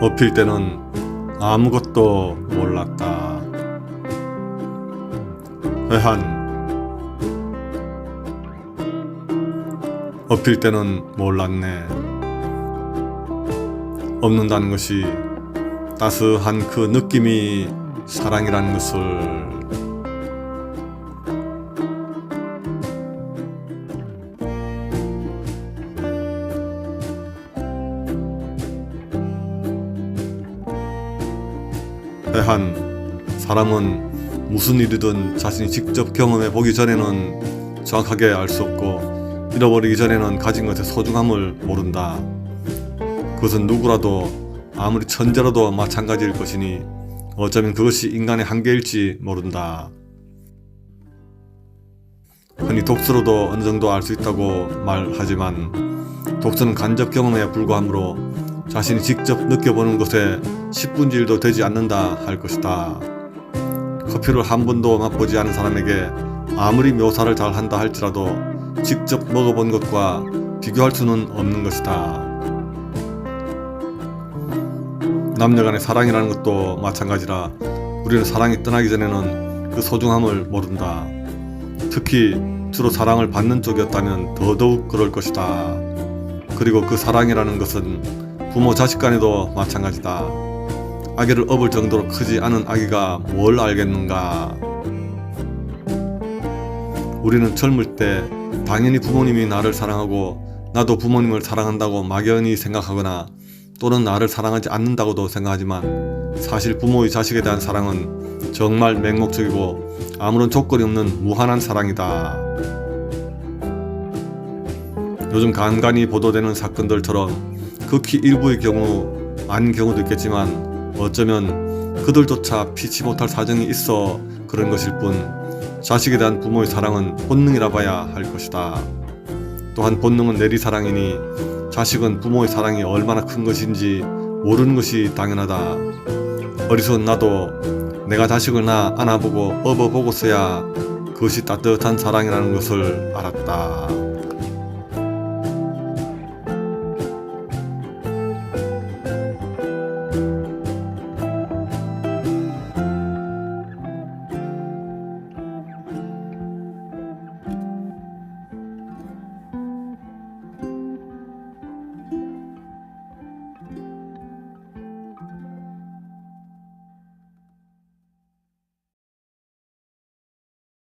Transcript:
엎힐 때는 아무것도 몰랐다. 회한 엎힐 때는 몰랐네. 없는다는 것이 따스한 그 느낌이 사랑이라는 것을 회한 사람은 무슨 일이든 자신이 직접 경험해 보기 전에는 정확하게 알 수 없고 잃어버리기 전에는 가진 것의 소중함을 모른다. 그것은 누구라도 아무리 천재라도 마찬가지일 것이니 어쩌면 그것이 인간의 한계일지 모른다. 흔히 독서로도 어느 정도 알 수 있다고 말하지만 독서는 간접 경험에 불과하므로 자신이 직접 느껴보는 것에 10분의 1도 되지 않는다 할 것이다. 커피를 한 번도 맛보지 않은 사람에게 아무리 묘사를 잘 한다 할지라도 직접 먹어본 것과 비교할 수는 없는 것이다. 남녀 간의 사랑이라는 것도 마찬가지라 우리는 사랑이 떠나기 전에는 그 소중함을 모른다. 특히 주로 사랑을 받는 쪽이었다면 더더욱 그럴 것이다. 그리고 그 사랑이라는 것은 부모 자식 간에도 마찬가지다. 아기를 업을 정도로 크지 않은 아기가 뭘 알겠는가? 우리는 젊을 때 당연히 부모님이 나를 사랑하고 나도 부모님을 사랑한다고 막연히 생각하거나 또는 나를 사랑하지 않는다고도 생각하지만 사실 부모의 자식에 대한 사랑은 정말 맹목적이고 아무런 조건이 없는 무한한 사랑이다. 요즘 간간히 보도되는 사건들처럼 극히 일부의 경우 아닌 경우도 있겠지만 어쩌면 그들조차 피치 못할 사정이 있어 그런 것일 뿐 자식에 대한 부모의 사랑은 본능이라 봐야 할 것이다. 또한 본능은 내리 사랑이니 자식은 부모의 사랑이 얼마나 큰 것인지 모르는 것이 당연하다. 어리석은 나도 내가 자식을 낳아 안아보고 업어보고서야 그것이 따뜻한 사랑이라는 것을 알았다.